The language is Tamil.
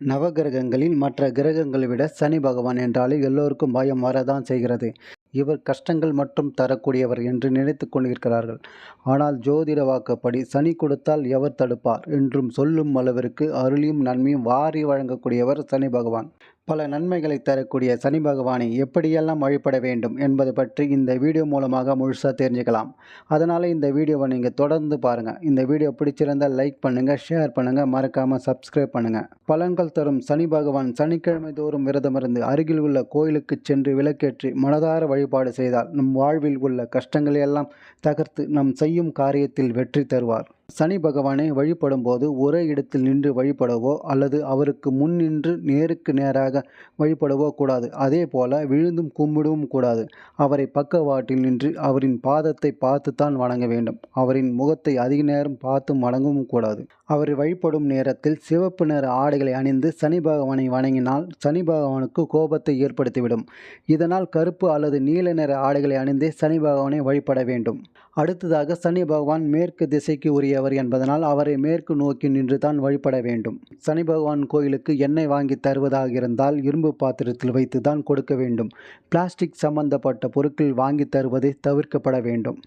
நவகிரகங்களில் மற்ற கிரகங்களை விட சனி பகவான் என்றாலே எல்லோருக்கும் பயம் வரதான் செய்கிறது. இவர் கஷ்டங்கள் மட்டும் தரக்கூடியவர் என்று நினைத்து கொண்டிருக்கிறார்கள். ஆனால் ஜோதிட வாக்குப்படி சனி கொடுத்தால் எவர் தடுப்பார்? என்றும் சொல்லும் அளவிற்கு அருளியும் நன்மையும் வாரி வழங்கக்கூடியவர் சனி பகவான். பல நன்மைகளை தரக்கூடிய சனி பகவானை எப்படியெல்லாம் வழிபட வேண்டும் என்பது பற்றி இந்த வீடியோ மூலமாக முழுசாக தெரிஞ்சுக்கலாம். அதனால் இந்த வீடியோவை நீங்கள் தொடர்ந்து பாருங்கள் இந்த வீடியோ பிடிச்சிருந்தால் லைக் பண்ணுங்கள் ஷேர் பண்ணுங்கள் மறக்காமல் சப்ஸ்கிரைப் பண்ணுங்கள் பலன்கள் தரும் சனி பகவான் சனிக்கிழமை தோறும் விரதமிருந்து அருகில் உள்ள கோயிலுக்கு சென்று விளக்கேற்றி மனதார வழிபாடு செய்தால் நம் வாழ்வில் உள்ள கஷ்டங்களை எல்லாம் தகர்த்து நம் செய்யும் காரியத்தில் வெற்றி தருவார். சனி பகவானை வழிபடும் போது ஒரே இடத்தில் நின்று வழிபடவோ அல்லது அவருக்கு முன் நின்று நேருக்கு நேராக வழிபடவோ கூடாது. அதே போல விழுந்தும் கும்பிடவும் கூடாது. அவரை பக்கவாட்டில் நின்று அவரின் பாதத்தை பார்த்துத்தான் வணங்க வேண்டும். அவரின் முகத்தை அதிக நேரம் பார்த்து வணங்கவும் கூடாது. அவரை வழிபடும் நேரத்தில் சிவப்பு நிற ஆடைகளை அணிந்து சனி பகவானை வணங்கினால் சனி பகவானுக்கு கோபத்தை ஏற்படுத்திவிடும். இதனால் கருப்பு அல்லது நீல நிற ஆடைகளை அணிந்தே சனி பகவானை வழிபட வேண்டும். அடுத்ததாக சனி பகவான் மேற்கு திசைக்கு உரியவர் என்பதனால் அவரை மேற்கு நோக்கி நின்று தான் வழிபட வேண்டும். சனி பகவான் கோயிலுக்கு எண்ணெய் வாங்கி தருவதாக இருந்தால் இரும்பு பாத்திரத்தில் வைத்து தான் கொடுக்க வேண்டும். பிளாஸ்டிக் சம்பந்தப்பட்ட பொருட்கள் வாங்கி தருவதை தவிர்க்கப்பட வேண்டும்.